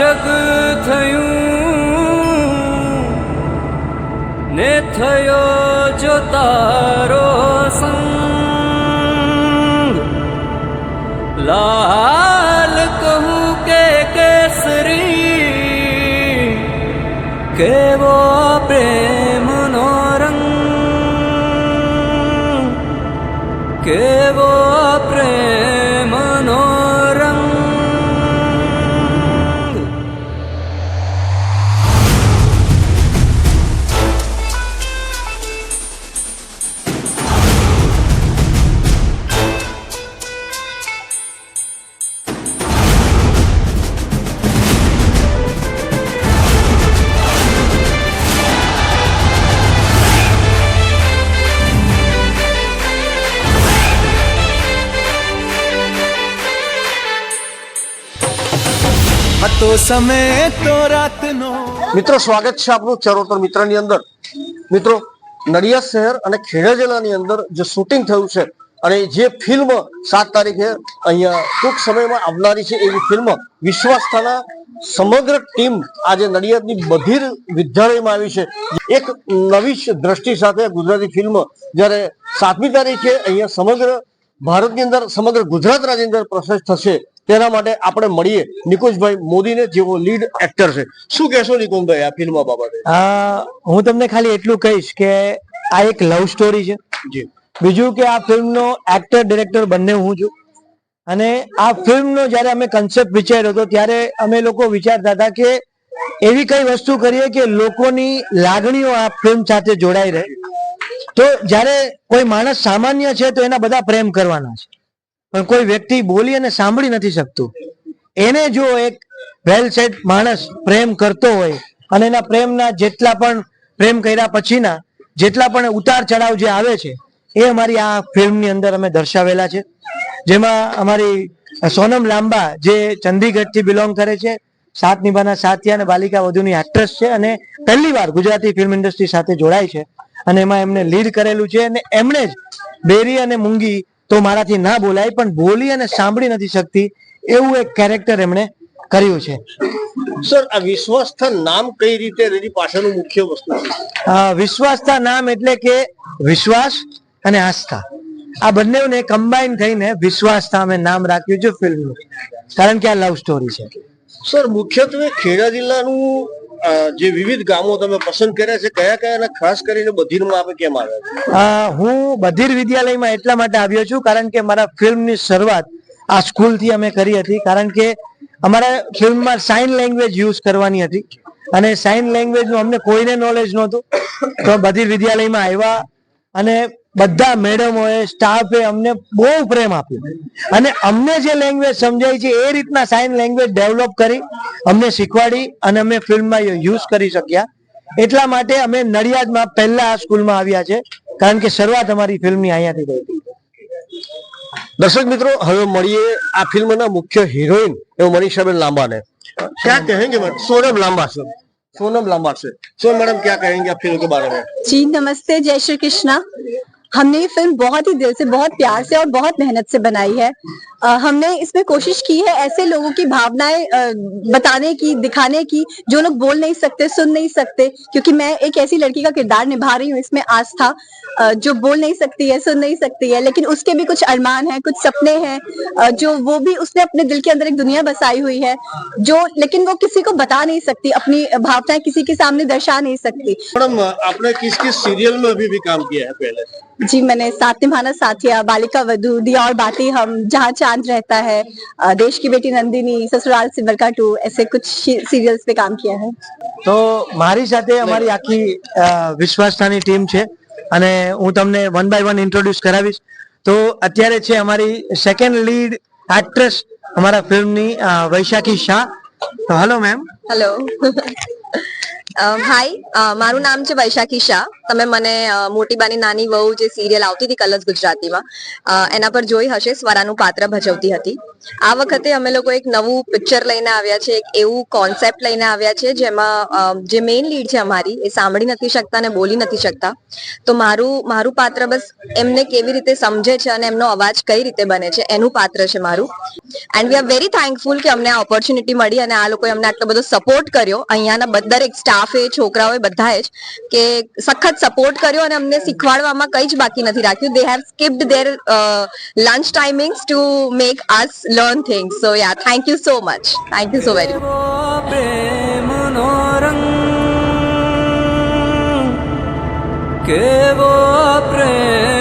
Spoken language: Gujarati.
જગ થયું ને થયો જો તારો સંગ. લાલ કહું કે કેસરી કેવો પ્રેમનો હતો સમય તો રાતનો. મિત્રો, સ્વાગત છે આપનું ચરોતર મિત્રની અંદર. મિત્રો, નડિયાદ શહેર અને ખેડા જિલ્લાની અંદર જે શૂટિંગ થયું છે અને જે ફિલ્મ સાત તારીખે અહીંયા ટૂંક સમયમાં આવનારી છે એવી ફિલ્મ વિશ્વાસથાના સમગ્ર ટીમ આજે નડિયાદની બધી વિદ્યાલયમાં આવી છે. એક નવી દ્રષ્ટિ સાથે ગુજરાતી ફિલ્મ જ્યારે સાતમી તારીખે અહીંયા સમગ્ર ભારતની અંદર, સમગ્ર ગુજરાત રાજ્યની અંદર પ્રોસેસ થશે તેના માટે આપણે મળીએ. નિકુંજભાઈ મોદીને જેવો લીડ એક્ટર છે. શું કહેશો નિકુંજભાઈ આ ફિલ્મ બાબતે? હું તમને ખાલી એટલું કહીશ કે આ એક લવ સ્ટોરી છે. જી. બીજું કે આ ફિલ્મનો એક્ટર ડિરેક્ટર બંને હું છું. અને આ ફિલ્મનો જ્યારે અમે કન્સેપ્ટ વિચાર્યો હતો ત્યારે અમે લોકો વિચારતા હતા કે એવી કઈ વસ્તુ કરીએ કે લોકોની લાગણીઓ આ ફિલ્મ સાથે જોડાઈ રહે. તો જ્યારે કોઈ માણસ સામાન્ય છે તો એના બધા પ્રેમ કરવાના છે. પણ કોઈ વ્યક્તિ બોલી અને સાંભળી નથી શકતું. એને જો એક વેલ સેટ માણસ પ્રેમ કરતો હોય અને એના પ્રેમના જેટલા પણ પ્રેમ કર્યા પછીના, જેટલા પણ ઉતાર ચઢાવ જે આવે છે, એ અમારી આ ફિલ્મની અંદર અમે દર્શાવેલા છે. જેમાં અમારી સોનમ લાંબા જે ચંદીગઢથી બિલોંગ કરે છે, સાત નિભાના સાથી અને બાલિકા વધુની એક્ટ્રેસ છે અને પહેલી વાર ગુજરાતી ફિલ્મ ઇન્ડસ્ટ્રી સાથે જોડાય છે. અને એમાં એમને લીડ કરેલું છે અને એમણે જ બેરી અને મૂંગી તો મારાથી ના બોલાય પણ બોલી અને સાંભળી નથી શકતી એવું એક કેરેક્ટર એમણે કર્યું છે. સર આ વિશ્વાસસ્થાન નામ કઈ રીતે એની પાછળનું મુખ્ય વસ્તુ છે વિશ્વાસતા નામ એટલે કે વિશ્વાસ અને આસ્થા. આ બંનેને કમ્બાઈન થઈને વિશ્વાસતા અમે નામ રાખ્યું છે ફિલ્મનું કારણ કે આ લવ સ્ટોરી છે. સર મુખ્યત્વે ખેડા જિલ્લાનું જે વિવિધ ગામો તમે પસંદ કર્યા છે, કયા કયા ખાસ કરીને બધીરમાં આપે કેમ આવ્યા હું બધીર વિદ્યાલયમાં એટલા માટે આવ્યો છું કારણ કે મારા ફિલ્મની શરૂઆત આ સ્કૂલથી અમે કરી હતી. કારણ કે અમારા ફિલ્મમાં સાઇન લેંગ્વેજ યુઝ કરવાની હતી અને સાઇન લેંગ્વેજનું અમને કોઈને નોલેજ નહોતું. તો બધીર વિદ્યાલયમાં આવ્યા અને બધા મેડમોએ સ્ટાફે અમને બહુ પ્રેમ આપ્યો. અને અમને જે લેંગ્વેજ સમજાય છે એ રીતના સાઇન લેંગ્વેજ ડેવલપ કરી અમને શીખવાડી અને અમે ફિલ્મમાં યુઝ કરી શક્યા. એટલા માટે અમે નડિયાદમાં પહેલા આ સ્કૂલમાં આવ્યા છે કારણ કે શરૂઆત અમારી ફિલ્મની અહીંયાથી થઈ હતી. દર્શક મિત્રો હવે મળીએ આ ફિલ્મના મુખ્ય હિરોઈન એવું મનીષાબેન લાંબાને. ક્યાં કહેંગે મેડમ સોનમ લાંબા સર સોનમ લાંબા છે. સોનમ મેડમ ક્યાં કહેંગે આ ફિલ્મ કે બારે જી નમસ્તે જય શ્રી કૃષ્ણ. हमने ये फ़िल्म बहुत ही दिल से बहुत प्यार से और बहुत मेहनत से बनाई है। अ, हमने इसमें कोशिश की है ऐसे लोगों की भावनाएँ बताने की दिखाने की जो लोग बोल नहीं सकते सुन नहीं सकते क्योंकि मैं एक ऐसी लड़की का किरदार निभा रही हूँ इसमें आस्था जो बोल नहीं सकती है सुन नहीं सकती है लेकिन उसके भी कुछ अरमान है कुछ सपने हैं जो वो भी उसने अपने दिल के अंदर एक दुनिया बसाई हुई है जो लेकिन वो किसी को बता नहीं सकती अपनी भावनाएँ किसी के सामने दर्शा नहीं सकती। मैडम आपने किस किस सीरियल में अभी भी काम किया है पहले? जी मैंने साथ निभाना साथिया बालिका वधु दिया और बातें हम जहाँ चांद रहता है अ, देश की बेटी नंदिनी ससुराल सिमर का टू ऐसे कुछ सीरियल्स पे काम किया है તો મારી સાથે અમારી આખી અ, વિશ્વાસતાની ટીમ છે અને હું તમને વન બાય વન ઇન્ટ્રોડ્યુસ કરાવીશ તો અત્યારે છે અમારી સેકન્ડ લીડ એક્ટ્રેસ અમારા ફિલ્મની અ, વૈશાખી શાહ તો હલો મેમ हेलो હાય મારું નામ છે વૈશાખી શાહ. તમે મને મોટી મોટીબાની નાની વહુ જે સિરિયલ આવતી હતી કલર્સ ગુજરાતીમાં એના પર જોઈ હશે. સ્વરાનું પાત્ર ભજવતી હતી. આ વખતે અમે લોકો એક નવું પિક્ચર લઈને આવ્યા છે, એક એવું કોન્સેપ્ટ લઈને આવ્યા છે, જેમાં જે મેઇન લીડ છે અમારી, એ સાંભળી નથી શકતા અને બોલી નથી શકતા. તો મારું મારું પાત્ર બસ એમને કેવી રીતે સમજે છે અને એમનો અવાજ કઈ રીતે બને છે, એનું પાત્ર છે મારું. And we are very thankful કે અમને આ ઓપોર્ચ્યુનિટી મળી અને આ લોકોએ અમને આટલો બધો સપોર્ટ કર્યો. અહીંયાના દરેક સ્ટાફે છોકરાઓએ બધાએ જ કે સખત સપોર્ટ કર્યો અને અમને શીખવાડવામાં કંઈ જ બાકી નથી રાખ્યું. They have skipped their lunch timings to make us learn things so yeah thank you so much thank you so very much કેવો કેવો